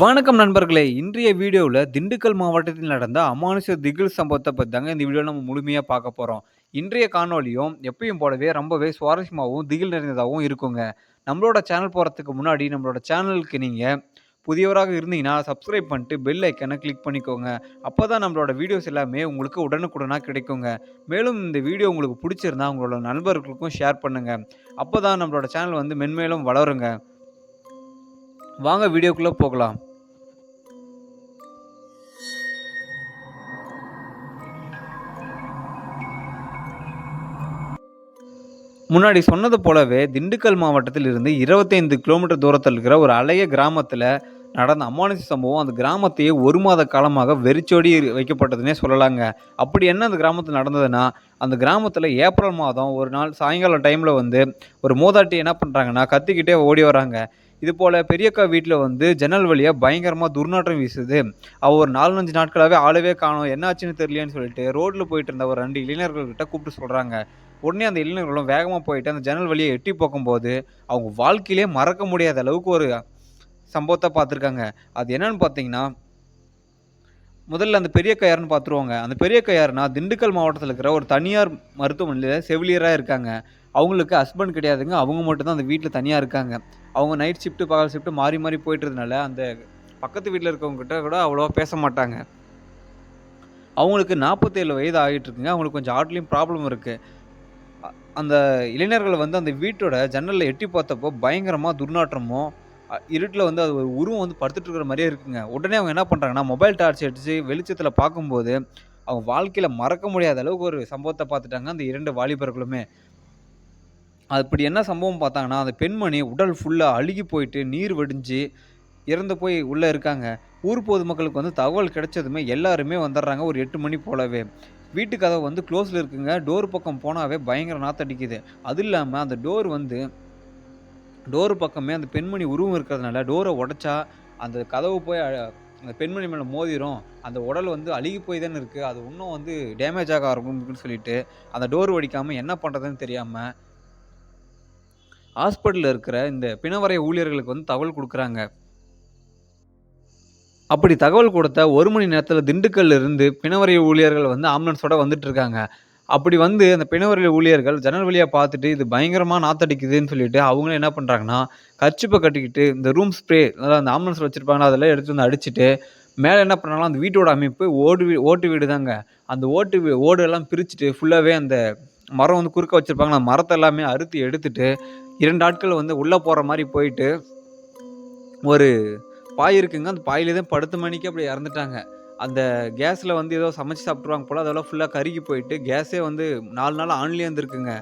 வணக்கம் நண்பர்களே! இன்றைய வீடியோவில் திண்டுக்கல் மாவட்டத்தில் நடந்த அமானுஷ திகில் சம்பவத்தை பற்றி தாங்க இந்த வீடியோல நம்ம முழுமையாக பார்க்க போகிறோம் இன்றைய காணொளியும் எப்பயும் போலவே ரொம்பவே சுவாரஸ்யமாகவும் திகில் நிறைந்ததாகவும் இருக்குங்க. நம்மளோட சேனல் போகிறதுக்கு முன்னாடி நம்மளோட சேனலுக்கு நீங்கள் புதியவராக இருந்தீங்கன்னா, சப்ஸ்கிரைப் பண்ணிட்டு பெல் ஐக்கனை கிளிக் பண்ணிக்கோங்க. அப்போ தான் நம்மளோட வீடியோஸ் எல்லாமே உங்களுக்கு உடனுக்குடனாக கிடைக்குங்க. மேலும் இந்த வீடியோ உங்களுக்கு பிடிச்சிருந்தா உங்களோட நண்பர்களுக்கும் ஷேர் பண்ணுங்க. அப்பதான் நம்மளோட சேனல் வந்து மென்மேலும் வளருங்க. வாங்க வீடியோக்குள்ளே போகலாம். முன்னாடி சொன்னது போலவே திண்டுக்கல் மாவட்டத்தில் இருந்து 25 கிலோமீட்டர் தூரத்தில் இருக்கிற ஒரு அலைய கிராமத்தில் நடந்த அமானுஷ சம்பவம் அந்த கிராமத்தையே ஒரு மாத காலமாக வெறிச்சோடி வைக்கப்பட்டதுன்னே சொல்லலாங்க. அப்படி என்ன அந்த கிராமத்தில் நடந்ததுன்னா, அந்த கிராமத்தில் ஏப்ரல் மாதம் ஒரு நாள் சாயங்காலம் டைமில் வந்து ஒரு மூதாட்டி என்ன பண்ணுறாங்கன்னா கத்திக்கிட்டே ஓடி வராங்க. இதுபோல பெரியக்கா வீட்டில் வந்து ஜன்னல் வழியாக பயங்கரமாக துர்நாற்றம் வீசுது. அவள் ஒரு நாலஞ்சு நாட்களாகவே ஆளவே காணும் என்ன ஆச்சுன்னு தெரியலையேன்னு சொல்லிட்டு ரோட்டில் போயிட்டு இருந்த ஒரு ரெண்டு இளைஞர்கள்கிட்ட கூப்பிட்டு சொல்கிறாங்க உடனே அந்த இளைஞர்களும் வேகமாக போயிட்டு அந்த ஜன்னல் வழியை எட்டி போகும்போது அவங்க வாழ்க்கையிலேயே மறக்க முடியாத அளவுக்கு ஒரு சம்பவத்தை பார்த்துருக்காங்க. அது என்னன்னு பார்த்தீங்கன்னா முதல்ல அந்த பெரிய கையாருன்னு பார்த்துருவாங்க அந்த பெரிய கையாருனா திண்டுக்கல் மாவட்டத்தில் இருக்கிற ஒரு தனியார் மருத்துவமனையில் செவிலியராக இருக்காங்க. அவங்களுக்கு ஹஸ்பண்ட் கிடையாதுங்க. அவங்க மட்டும்தான் அந்த வீட்டில் தனியாக இருக்காங்க. அவங்க நைட் ஷிஃப்ட்டு பகல் ஷிஃப்ட் மாறி மாறி போயிட்டுறதுனால, அந்த பக்கத்து வீட்டில் இருக்கவங்ககிட்ட கூட அவ்வளோவா பேச மாட்டாங்க. அவங்களுக்கு 47 வயது ஆகிட்டு இருக்குங்க. அவங்களுக்கு கொஞ்சம் ஹார்ட்லயும் ப்ராப்ளம் இருக்குது அந்த இளைஞர்கள் வந்து அந்த வீட்டோட ஜன்னலில் எட்டி பார்த்தப்போ பயங்கரமாக துர்நாற்றமும், இருட்டில் வந்து அது ஒரு உருவம் வந்து படுத்துட்டு இருக்கிற மாதிரியே இருக்குங்க. உடனே அவங்க என்ன பண்ணுறாங்கன்னா மொபைல் டார்ச் அடிச்சு வெளிச்சத்தில் பார்க்கும்போது, அவங்க வாழ்க்கையில் மறக்க முடியாத அளவுக்கு ஒரு சம்பவத்தை பார்த்துட்டாங்க அந்த இரண்டு வாலிபர்களுமே. அப்படி என்ன சம்பவம் பார்த்தாங்கன்னா, அந்த பெண்மணி உடல் ஃபுல்லாக அழுகி போயிட்டு, நீர் வடிஞ்சு, இறந்து போய் உள்ளே இருக்காங்க. ஊர் பொதுமக்களுக்கு வந்து தகவல் கிடைச்சதுமே எல்லாருமே வந்துடுறாங்க ஒரு எட்டு மணி போலவே. வீட்டு கதவு வந்து க்ளோஸில் இருக்குங்க. டோர் பக்கம் போனாவே பயங்கர நாத்தடிக்குது அது இல்லாமல் அந்த டோர் வந்து டோர் பக்கமே அந்த பெண்மணி உருவம் இருக்கிறதுனால, டோரை உடைச்சா அந்த கதவு போய் அந்த பெண்மணி மேலே மோதிரும். அந்த உடல் வந்து அழுகி போய் தானே இருக்குது அது இன்னும் வந்து டேமேஜ் ஆக ஆரம்பிக்கும்னு சொல்லிட்டு, அந்த டோர் வடிக்காமல் என்ன பண்ணுறதுன்னு தெரியாமல் ஹாஸ்பிட்டலில் இருக்கிற இந்த பிணவறை ஊழியர்களுக்கு வந்து தகவல் கொடுக்குறாங்க அப்படி தகவல் கொடுத்த ஒரு மணி நேரத்தில் திண்டுக்கல்ல இருந்து பிணவரை ஊழியர்கள் வந்து ஆம்புலன்ஸோட வந்துட்டு இருக்காங்க. அப்படி வந்து அந்த பிணவரை ஊழியர்கள் ஜன்னல் வழியாக பார்த்துட்டு, இது பயங்கரமாக நாத்தடிக்குதுன்னு சொல்லிட்டு, அவங்களும் என்ன பண்ணுறாங்கன்னா கச்சிப்பை கட்டிக்கிட்டு இந்த ரூம் ஸ்ப்ரே அதாவது அந்த ஆம்புலன்ஸில் வச்சிருப்பாங்கல்ல, அதெல்லாம் எடுத்து வந்து அடிச்சுட்டு, மேலே என்ன பண்ணாங்கன்னா, அந்த வீட்டோட அமைப்பு ஓடு வீ ஓட்டு வீடு தாங்க. அந்த ஓட்டு வீ ஓடெல்லாம் பிரிச்சுட்டு ஃபுல்லாகவே அந்த மரம் வந்து குறுக்க வச்சுருப்பாங்க அந்த மரத்தை எல்லாமே அறுத்து எடுத்துட்டு, இரண்டு ஆட்கள் வந்து உள்ளே போகிற மாதிரி போயிட்டு, ஒரு பாய் இருக்குங்க. அந்த பாயிலே தான் படுத்த மணிக்கு அப்படியே இறந்துட்டாங்க. அந்த கேஸில் வந்து ஏதோ சமைச்சு சாப்பிட்ருவாங்க போல் அதெல்லாம் ஃபுல்லாக கருகி போயிட்டு, கேஸே வந்து நாலு நாள் ஆன்லேயே இருந்திருக்குங்க.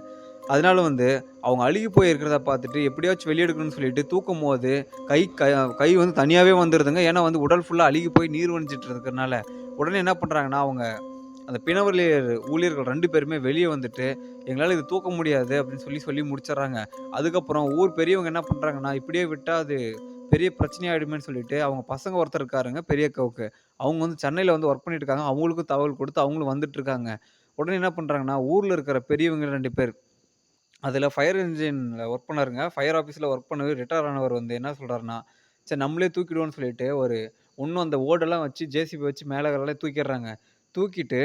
அதனால வந்து அவங்க அழுகி போய் இருக்கிறத பார்த்துட்டு, எப்படியாச்சும் வெளியெடுக்கணும்னு சொல்லிட்டு சொல்லிட்டு தூக்கும்போது, கை கை வந்து தனியாகவே வந்துடுதுங்க ஏன்னா வந்து உடல் ஃபுல்லாக அழுகி போய் நீர் வணிஞ்சிட்டு இருக்கிறனால. உடனே என்ன பண்ணுறாங்கன்னா அவங்க அந்த பிணவறையர் ஊழியர்கள் ரெண்டு பேருமே வெளியே வந்துட்டு, எங்களால் இது தூக்க முடியாது" அப்படின்னு சொல்லி சொல்லி முடிச்சிடுறாங்க. அதுக்கப்புறம் ஊர் பெரியவங்க என்ன பண்ணுறாங்கன்னா இப்படியே விட்டால் அது பெரிய பிரச்சனையாயிடுமேன்னு சொல்லிட்டு, அவங்க பசங்க ஒருத்தர் இருக்காருங்க பெரிய கவுக்கு அவங்க வந்து சென்னையில் வந்து ஒர்க் பண்ணிட்டு இருக்காங்க. அவங்களுக்கும் தகவல் கொடுத்து அவங்களும் வந்துட்டு இருக்காங்க. உடனே என்ன பண்ணுறாங்கன்னா ஊரில் இருக்கிற பெரியவங்க ரெண்டு பேர், அதில் ஃபயர் இன்ஜினில் ஒர்க் பண்ணாருங்க. ஃபயர் ஆஃபீஸில் ஒர்க் பண்ணவர் ரிட்டையர் ஆனவர் வந்து என்ன சொல்கிறாருன்னா சரி நம்மளே தூக்கிடுவோம்னு சொல்லிட்டு, ஒரு இன்னும் அந்த ஓடெல்லாம் வச்சு ஜேசிபி வச்சு மேலே தூக்கிடுறாங்க. தூக்கிட்டு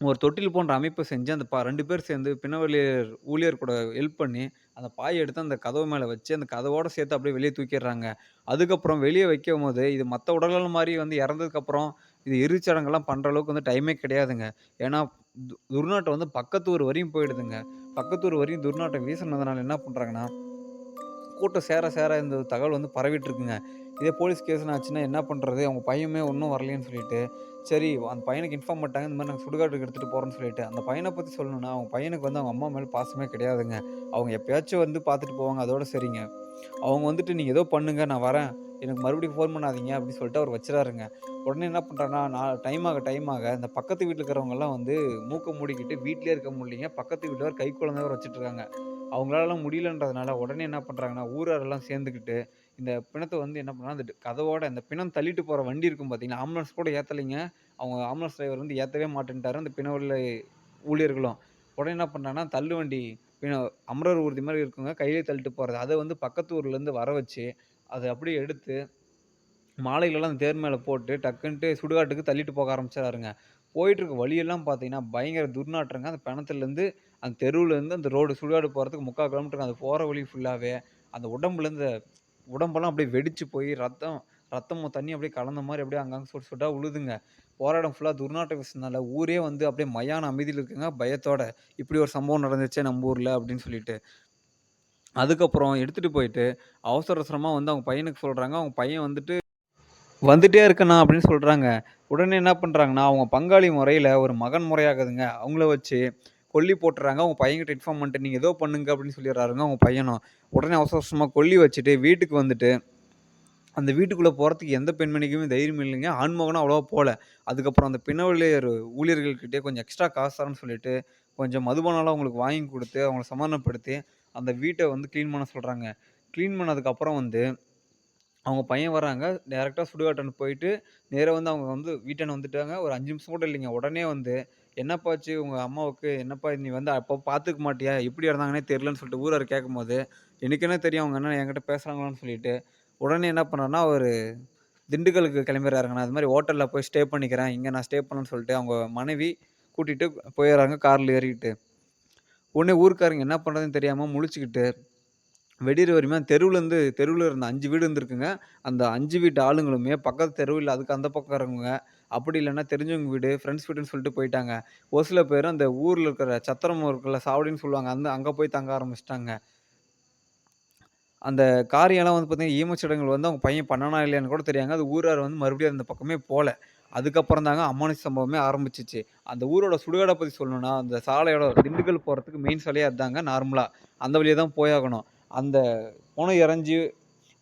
ஒரு தொட்டில் போன்ற அமைப்பு செஞ்சு, அந்த ப ரெண்டு பேர் சேர்ந்து பின்னவழியர் ஊழியர் கூட ஹெல்ப் பண்ணி, அந்த பாயை எடுத்து அந்த கதவு மேலே வச்சு, அந்த கதவோட சேர்த்து அப்படியே வெளியே தூக்கிடுறாங்க. அதுக்கப்புறம் வெளியே வைக்கும் போது இது மற்ற உடல்கள் மாதிரி வந்து இறந்ததுக்கப்புறம், இது இறுதிச் பண்ணுற அளவுக்கு வந்து டைமே கிடையாதுங்க. ஏன்னா, து துர்நாட்டம் வந்து பக்கத்து ஊர் வரையும் போயிடுதுங்க. பக்கத்து ஊர் வரையும் துர்நாட்டம் வீசுனதுனால என்ன பண்ணுறாங்கன்னா கூட்டம் சேர சேர இந்த தகவல் வந்து பரவிட்டு இருக்குங்க. இதே போலீஸ் கேஸ்ன்னு ஆச்சுன்னா என்ன பண்ணுறது அவங்க பையனுமே ஒன்றும் வரலையேன்னு சொல்லிட்டு, சரி அந்த பையனுக்கு இன்ஃபார்ம் பண்ணிட்டாங்க. இந்த மாதிரி நாங்கள் சுடுகாட்டுக்கு எடுத்துகிட்டு போறோம்ன்னு சொல்லிட்டு. அந்த பையனை பற்றி சொல்லணும்னா, அவங்க பையனுக்கு வந்து அவங்க அம்மா மேலே பாசமே கிடையாதுங்க. அவங்க எப்பயாச்சும் வந்து பார்த்துட்டு போவாங்க. அதோட சரிங்க. அவங்க வந்துட்டு, நீங்கள் ஏதோ பண்ணுங்கள் நான் வரேன். எனக்கு மறுபடியும் ஃபோன் பண்ணாதீங்க" அப்படின்னு சொல்லிட்டு அவர் வச்சிடாருங்க உடனே என்ன பண்றாருன்னா, நான் டைம் ஆக டைம் ஆக இந்த பக்கத்து வீட்டில் இருக்கிறவங்கலாம் வந்து மூக்கை மூடிக்கிட்டு வீட்டிலே இருக்க முடியலைங்க. பக்கத்து வீட்டில் கை குழந்தை வேற வச்சுட்டு இருக்காங்க. அவங்களாலலாம் முடியலன்றதுனால உடனே என்ன பண்ணுறாங்கன்னா ஊராரெல்லாம் சேர்ந்துக்கிட்டு, இந்த பிணத்தை வந்து என்ன பண்ணாங்கன்னா, அந்த கதவோட அந்த பிணம் தள்ளிட்டு போகிற வண்டி இருக்கும் பார்த்தீங்கன்னா ஆம்புலன்ஸ் கூட ஏற்றலைங்க அவங்க ஆம்புலன்ஸ் டிரைவர் வந்து ஏற்றவே மாட்டேன்ட்டாரு. அந்த பிணவில் ஊழியர்களும். உடனே என்ன பண்றாங்கன்னா, தள்ளுவண்டி பிணம் அமரர் ஊர்தி மாதிரி இருக்குங்க. கையிலேயே தள்ளிட்டு போகிறது அதை வந்து பக்கத்து ஊர்லேருந்து வர வச்சு, அதை அப்படியே எடுத்து மாலைகளெல்லாம் அந்த தேர் மேலே போட்டு டக்குன்ட்டு சுடுகாட்டுக்கு தள்ளிட்டு போக ஆரம்பிச்சுறாருங்க. போயிட்டுருக்க வழியெல்லாம் பார்த்தீங்கன்னா, பயங்கர துர்நாற்றங்க. அந்த பிணத்துலேருந்து, அந்த தெருவுலேருந்து அந்த ரோடு சுடுகாடு போகிறதுக்கு முக்கால் கிலோமீட்டருக்கு அது போகிற வழி ஃபுல்லாகவே அந்த உடம்புலேருந்து உடம்பெல்லாம் அப்படியே வெடிச்சு போய் ரத்தம் ரத்தமும் தண்ணி அப்படியே கலந்த மாதிரி அப்படியே அங்கங்க சொட்டு சொட்டா உழுதுங்க. போராடம் ஃபுல்லாக ஃபுல்லா துர்நாற்றம் ஊரே வந்து அப்படியே மயான அமைதியில் இருக்குங்க, பயத்தோட. "இப்படி ஒரு சம்பவம் நடந்துச்சே நம்ம ஊரில் அப்படின்னு சொல்லிட்டு. அதுக்கப்புறம் எடுத்துகிட்டு போயிட்டு, அவசர அவசரமாக வந்து அவங்க பையனுக்கு சொல்கிறாங்க அவங்க பையன் வந்துட்டு "வந்துட்டே இருக்கேண்ணா" அப்படின்னு சொல்கிறாங்க உடனே என்ன பண்ணுறாங்கன்னா அவங்க பங்காளி முறையில் ஒரு மகன் முறையாகுதுங்க. அவங்கள வச்சு கொல்லி போட்டுறாங்க. அவங்க பையன்கிட்ட இன்ஃபார்ம் பண்ணிட்டு, நீங்கள் ஏதோ பண்ணுங்க" அப்படின்னு சொல்லிடுறாருங்க அவங்க பையனும். உடனே அவசர அவசரமாக கொல்லி வச்சுட்டு வீட்டுக்கு வந்துட்டு, அந்த வீட்டுக்குள்ளே போகிறதுக்கு எந்த பெண்மணிக்குமே தைரியம் இல்லைங்க. ஆண்மகனும் அவ்வளோவா போகல அதுக்கப்புறம் அந்த பிணவிலேயர் ஊழியர்கள்கிட்டயே கொஞ்சம் எக்ஸ்ட்ரா காசு தரேன்னு சொல்லிட்டு, கொஞ்சம் மதுபானம்லாம் அவங்களுக்கு வாங்கி கொடுத்து அவங்கள சமாதானப்படுத்தி, அந்த வீட்டை வந்து க்ளீன் பண்ண சொல்கிறாங்க க்ளீன் பண்ணதுக்கப்புறம் வந்து, அவங்க பையன் வராங்க. டேரெக்டாக சுடுகாட்டன் போயிட்டு, நேராக வந்து அவங்க வந்து வீட்டாண்ட வந்துட்டாங்க. ஒரு அஞ்சு நிமிஷம் கூட இல்லைங்க. உடனே வந்து, "என்னப்பா ஆச்சு அம்மாவுக்கு? என்னப்பா நீ வந்து அப்போ பார்த்துக்க மாட்டியா? எப்படி இறந்தாங்கன்னே தெரியலன்னு" சொல்லிட்டு ஊரார் கேட்கும்போது, "எனக்கு என்ன தெரியும் அவங்க என்ன என்கிட்ட பேசுகிறாங்களான்னு சொல்லிட்டு, உடனே என்ன பண்ணாருன்னா, ஒரு திண்டுக்கலுக்கு கிளம்பிறாருங்க. "நான் மாதிரி ஹோட்டலில் போய் ஸ்டே பண்ணிக்கிறேன். இங்கே நான் ஸ்டே பண்ணேன்னு" சொல்லிட்டு, அவங்க மனைவி கூட்டிகிட்டு போயிடுறாங்க காரில் ஏறிக்கிட்டு உடனே ஊருக்காரங்க என்ன பண்ணுறதுன்னு தெரியாமல் முழிச்சுக்கிட்டு, வெடியிற வரையுமே தெருவுலேருந்து தெருவில் இருந்த அஞ்சு வீடு இருந்திருக்குங்க. அந்த அஞ்சு வீட்டு ஆளுங்களுமே பக்கத்து தெருவில் அதுக்கு அந்த பக்கம் இருக்கவங்க அப்படி இல்லைன்னா தெரிஞ்சவங்க வீடு, ஃப்ரெண்ட்ஸ் வீடுன்னு சொல்லிட்டு போயிட்டாங்க. ஒரு சில பேர் அந்த ஊரில் இருக்கிற சத்திரம் இருக்கிற சாவடின்னு சொல்லுவாங்க. அந்த அங்கே போய் தங்க ஆரம்பிச்சிட்டாங்க அந்த காரியெல்லாம் வந்து பார்த்தீங்கன்னா, ஈமச்சடங்குகள் வந்து அவங்க பையன் பண்ணனா இல்லையான்னு கூட தெரியாங்க அது ஊரார் வந்து மறுபடியும் அந்த பக்கமே போகல அதுக்கப்புறம் தாங்க அம்மானி சம்பவமே ஆரம்பிச்சிச்சு அந்த ஊரோட சுடுகாடை பற்றி சொல்லணும்னா, அந்த சாலையோட திண்டுக்கல் போகிறதுக்கு மெயின் சாலையாக இருந்தாங்க நார்மலாக அந்த வழியாக தான் போயாகணும். அந்த போன இறஞ்சு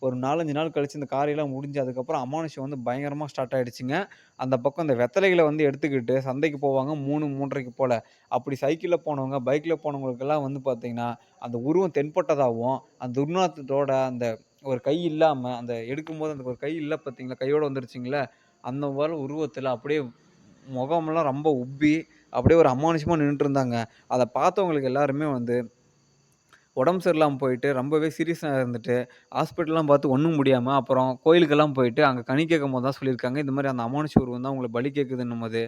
ஒரு 4, 5 நாள் கழிச்சு இந்த காரியெல்லாம் முடிஞ்சு, அதுக்கப்புறம் அமானுஷம் வந்து பயங்கரமாக ஸ்டார்ட் ஆகிடுச்சிங்க அந்த பக்கம் இந்த வெத்தலைகளை வந்து எடுத்துக்கிட்டு சந்தைக்கு போவாங்க மூணு மூன்றரைக்கு போல் அப்படி சைக்கிளில் போனவங்க, பைக்கில் போனவங்களுக்கெல்லாம் வந்து பார்த்திங்கன்னா அந்த உருவம் தென்பட்டதாகவும் அந்த துர்நாற்றத்தோட அந்த ஒரு கை இல்லாமல் அந்த எடுக்கும்போது அந்த ஒரு கை இல்லை பார்த்தீங்களா? கையோடு வந்துருச்சிங்களே அந்த மாதிரி உருவத்தில் அப்படியே முகமெல்லாம் ரொம்ப உப்பி, அப்படியே ஒரு அமானுஷமாக நின்றுட்டு இருந்தாங்க அதை பார்த்தவங்களுக்கு எல்லாருமே வந்து உடம்பு சரியில்லாமல் போயிட்டு, ரொம்பவே சீரியஸாக இருந்துட்டு, ஹாஸ்பிட்டல்லாம் பார்த்து ஒன்றும் முடியாமல் அப்புறம் கோயிலுக்கெல்லாம் போயிட்டு, அங்கே கனி கேட்கும் போது தான் சொல்லியிருக்காங்க. இந்த மாதிரி அந்த அமானுஷ உருவம் தான் உங்களை பலி கேட்குதுன்னும் போது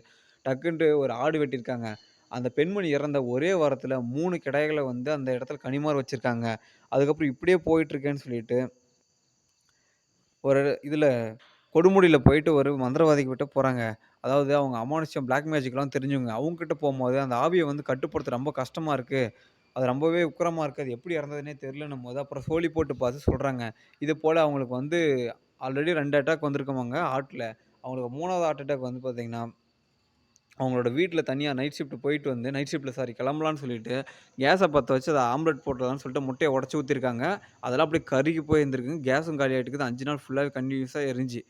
டக்குன்ட்டு ஒரு ஆடு வெட்டியிருக்காங்க. அந்த பெண்மணி இறந்த ஒரே வாரத்தில் மூணு கிடைகளை வந்து அந்த இடத்துல கனிமாறு வச்சுருக்காங்க அதுக்கப்புறம் இப்படியே போயிட்டுருக்கேன்னு சொல்லிட்டு, ஒரு இதில் கொடுமுடியில் போயிட்டு ஒரு மந்திரவாதிக்கு விட்டு போகிறாங்க அதாவது அவங்க அமானுஷ்யம் பிளாக் மேஜிக்லாம் தெரிஞ்சவங்க. அவங்ககிட்ட போகும்போது அந்த ஆவியை வந்து கட்டுப்படுத்த ரொம்ப கஷ்டமாக இருக்குது அது ரொம்பவே உக்கரமாக இருக்குது அது எப்படி இறந்ததுன்னே தெரியலன்னும்போது, அப்புறம் சோலி போட்டு பார்த்து சொல்கிறாங்க இது போல் அவங்களுக்கு வந்து ஆல்ரெடி ரெண்டு அட்டாக் வந்திருக்கவங்க ஹார்ட்டில் அவங்களுக்கு மூணாவது ஹார்ட் அட்டாக் வந்து பார்த்திங்கன்னா அவங்களோட வீட்டில் தனியாக நைட் ஷிஃப்ட் போயிட்டு வந்து நைட் ஷிஃப்ட்டில் சாரி கிளம்பலான்னு சொல்லிட்டு, கேஸை பற்ற வச்சு அதை ஆம்லெட் போட்டுறலாம்ன்னு சொல்லிட்டு முட்டையை உடச்சி ஊற்றிருக்காங்க அதெல்லாம் அப்படியே கருகி போய் கேஸும் கேஸும் காலியாயிட்டுருக்குது. 5 நாள் ஃபுல்லாகவே கண்டினியூஸாக எரிஞ்சு.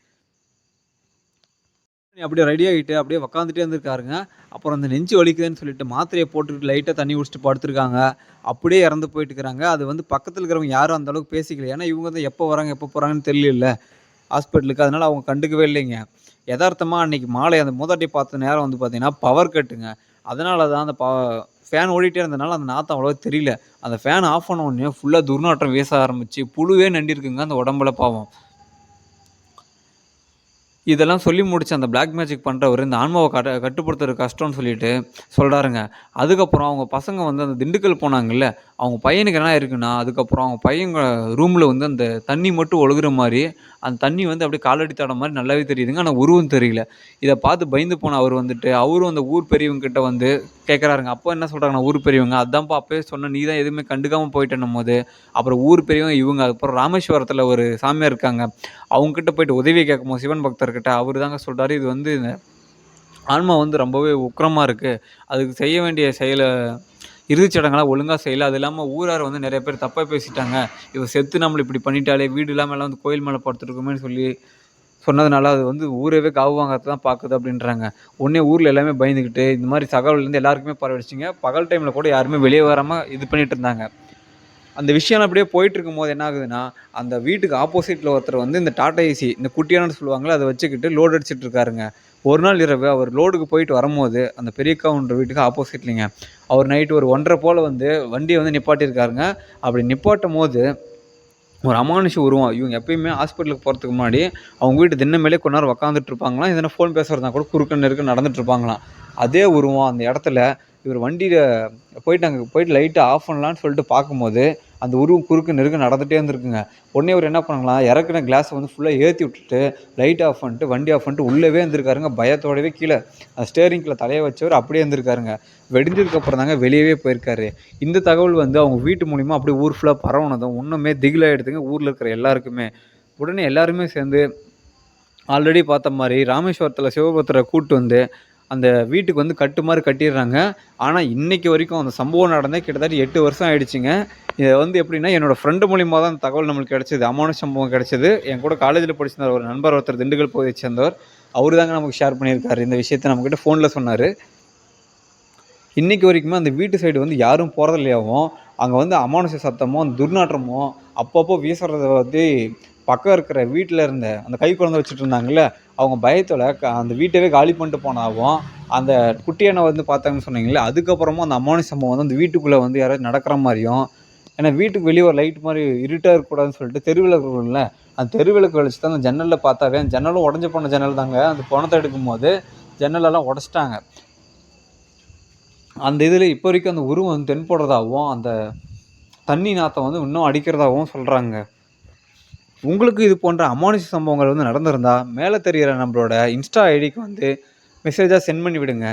அப்படியே ரெடி ஆகிட்டு அப்படியே உட்காந்துட்டே இருந்திருக்காருங்க. அப்புறம் அந்த நெஞ்சு வலிக்குதுன்னு சொல்லிட்டு மாத்திரையை போட்டுக்கிட்டு லைட்டாக தண்ணி குடிச்சிட்டு படுத்துருக்காங்க. அப்படியே இறந்து போயிட்டுருக்காங்க. அது வந்து பக்கத்தில் இருக்கிறவங்க யாரும் அந்த அளவுக்கு பேசிக்கல. ஏன்னா இவங்க வந்து எப்போ வராங்க, எப்போ போகிறாங்கன்னு தெரியல ஹாஸ்பிட்டலுக்கு. அதனால் அவங்க கண்டுக்கவே இல்லைங்க. யதார்த்தமாக அன்றைக்கி மாலை அந்த மூதாட்டி பார்த்த நேரம் வந்து பார்த்தீங்கன்னா, பவர் கட்டுங்க. அதனால தான் அந்த ப ஃபேன் ஓடிட்டே இருந்தனால அந்த நாத்தம் அவ்வளோவா தெரியல. அந்த ஃபேன் ஆஃப் பண்ண உடனே ஃபுல்லாக துர்நாற்றம் வீச ஆரம்பிச்சு, புழுவே நண்டிருக்குங்க அந்த உடம்புல பாவம். இதெல்லாம் சொல்லி முடிச்சு அந்த பிளாக் மேஜிக் பண்ணுறவர் இந்த ஆன்மாவை கட்ட கட்டுப்படுத்துறது கஷ்டம்னு சொல்லிட்டு சொல்கிறாருங்க அதுக்கப்புறம் அவங்க பசங்க வந்து அந்த திண்டுக்கல் போனாங்கல்ல, அவங்க பையனுக்கு என்ன ஆயிருக்குன்னா, அதுக்கப்புறம் அவங்க பையன் ரூமில் வந்து அந்த தண்ணி மட்டும் ஒழுகுற மாதிரி அந்த தண்ணி வந்து அப்படியே காலடி தடம் மாதிரி நல்லாவே தெரியுதுங்க. ஆனால் உருவம் தெரியல. இதை பார்த்து பயந்து போன அவர் வந்துட்டு, அவரும் அந்த ஊர் பெரியவங்ககிட்ட வந்து கேட்குறாருங்க அப்போ என்ன சொல்கிறாங்கன்னா ஊர் பெரியவங்க, "அதான்ப்பா அப்பவே சொன்ன நீ தான் எதுவுமே கண்டுக்காமல் போயிட்டேன்னும் போது அப்புறம் ஊர் பெரியவங்க இவங்க, அப்புறம் ராமேஸ்வரத்தில் ஒரு சாமியார் இருக்காங்க. அவங்ககிட்ட போயிட்டு உதவி கேட்கும்போது சிவன் பக்தர்கிட்ட அவரு தாங்க சொல்கிறாரு "இது வந்து ஆன்மா வந்து ரொம்பவே உக்கிரமாக இருக்குது அதுக்கு செய்ய வேண்டிய செயலை இறுதிச்சடங்கெல்லாம் சடங்கெல்லாம் செய்யலை அது இல்லாமல் ஊரார் வந்து நிறைய பேர் தப்பாக பேசிட்டாங்க. இவர் செத்து நம்மளை இப்படி பண்ணிட்டாலே வீடு இல்லாமல் எல்லாம் வந்து கோயில் மேலே படுத்துருக்குமேனு சொல்லி சொன்னதுனால, அது வந்து ஊரவே காவு வாங்கறத தான் பார்க்குது அப்படின்றாங்க. உடனே ஊரில் எல்லாமே பயந்துக்கிட்டு இந்த மாதிரி தகவல்லேருந்து எல்லாருக்குமே பரவிடுச்சுங்க. பகல் டைமில் கூட யாருமே வெளியே வராமல் இது பண்ணிட்டு இருந்தாங்க. அந்த விஷயம் அப்படியே போயிட்டுருக்கும்போது என்ன ஆகுதுன்னா, அந்த வீட்டுக்கு ஆப்போசிட்டில் ஒருத்தர் வந்து இந்த டாடா ஏசி, இந்த குட்டியானன்னு சொல்லுவாங்களே அதை வச்சுக்கிட்டு லோட் அடிச்சிட்டு இருக்காருங்க. ஒரு நாள் இரவு அவர் லோடுக்கு போயிட்டு வரும்போது, அந்த பெரியக்காவுன்ற வீட்டுக்கு ஆப்போசிட்லிங்க. அவர் நைட்டு ஒரு ஒன்றரை போல் வந்து வண்டியை வந்து நிப்பாட்டியிருக்காருங்க. அப்படி நிப்பாட்டும் போது ஒரு அமானுஷ உருவம் இவங்க எப்பயுமே ஹாஸ்பிட்டலுக்கு போகிறதுக்கு முன்னாடி அவங்க வீட்டு தினமேலே கொஞ்ச நேரம் உக்காந்துட்டு இருப்பாங்களாம் எதனா ஃபோன் பேசுகிறதா கூட குறுக்க நெருக்க நடந்துட்டு இருப்பாங்களாம் அதே உருவம் அந்த இடத்துல இவர் வண்டியில் போயிட்டு அங்கே போயிட்டு லைட்டை ஆஃப் பண்ணலான்னு சொல்லிட்டு பார்க்கும்போது அந்த உருவம் குறுக்கு நெருக்க நடந்துகிட்டே இருந்திருக்குங்க. உடனே அவர் என்ன பண்ணலாம் இறக்குன கிளாஸை வந்து ஃபுல்லாக ஏற்றி விட்டுட்டு லைட் ஆஃப் பண்ணிட்டு வண்டி ஆஃப் பண்ணிட்டு உள்ளவே இருந்திருக்காருங்க. பயத்தோடவே கீழே. ஸ்டேரிங்கில் தலையை வச்சவர் அப்படியே இருந்திருக்காருங்க. வெடிஞ்சதுக்கப்புறம் தாங்க வெளியவே போயிருக்காரு. இந்த தகவல் வந்து அவங்க வீட்டு மூலிமா அப்படியே ஊர் ஃபுல்லாக பரவுனதும் இன்னுமே திகிலாகிடுதுங்க ஊரில் இருக்கிற எல்லாருக்குமே. உடனே எல்லாருமே சேர்ந்து ஆல்ரெடி பார்த்த மாதிரி ராமேஸ்வரத்தில் சிவபத்திரை கூட்டு வந்து அந்த வீட்டுக்கு வந்து கட்டு மாதிரி கட்டிடுறாங்க. ஆனால் இன்றைக்கி வரைக்கும் அந்த சம்பவம் நடந்தே கிட்டத்தட்ட எட்டு வருஷம் ஆயிடுச்சுங்க. இதை வந்து எப்படின்னா என்னோடய ஃப்ரெண்டு மூலிமா தான் அந்த தகவல் நம்மளுக்கு கிடச்சிது. அமானுஷ சம்பவம் கிடச்சிது. என் கூட காலேஜில் படிச்சிருந்தார் ஒரு நண்பர் ஒருத்தர் திண்டுக்கல் பகுதியை சேர்ந்தவர். அவர் தாங்க நமக்கு ஷேர் பண்ணியிருக்காரு. இந்த விஷயத்தை நம்மக்கிட்ட ஃபோனில் சொன்னார். இன்றைக்கி வரைக்குமே அந்த வீட்டு சைடு வந்து யாரும் போகிறது இல்லையாவும் அங்கே வந்து அமானுஷ சத்தமோ அந்த துர்நாற்றமோ அப்பப்போ வீசுறத வந்து பக்கம் இருக்கிற வீட்டில் இருந்த அந்த கை குழந்தை வச்சுட்டு இருந்தாங்கல்ல அவங்க பயத்தில் அந்த வீட்டவே காலி பண்ணிட்டு போனாவும் அந்த குட்டியனை வந்து பார்த்தாங்கன்னு சொன்னீங்களே அதுக்கப்புறமா அந்த அம்மானி சம்பவம் வந்து அந்த வீட்டுக்குள்ளே வந்து யாராவது நடக்கிற மாதிரியும் ஏன்னா வீட்டுக்கு வெளியே ஒரு லைட் மாதிரி இருட்டாக இருக்கக்கூடாதுன்னு சொல்லிட்டு தெருவிளக்கு இருக்கும்ல அந்த தெருவிளக்கு வச்சு தான் அந்த ஜன்னலில் பார்த்தாவே அந்த ஜன்னலும் உடஞ்சி போன ஜன்னல் தாங்க. அந்த பணத்தை எடுக்கும்போது ஜன்னலெல்லாம் உடச்சிட்டாங்க. அந்த இதில் இப்போ வரைக்கும் அந்த உருவம் வந்து தென்படுறதாகவும் அந்த தண்ணி நாத்தம் வந்து இன்னும் அடிக்கிறதாகவும் சொல்கிறாங்க உங்களுக்கு இது போன்ற அமானுஷ சம்பவங்கள் வந்து நடந்திருந்தால் மேலே தெரிகிற நம்மளோட இன்ஸ்டா ஐடிக்கு வந்து மெசேஜாக சென்ட் பண்ணி விடுங்க.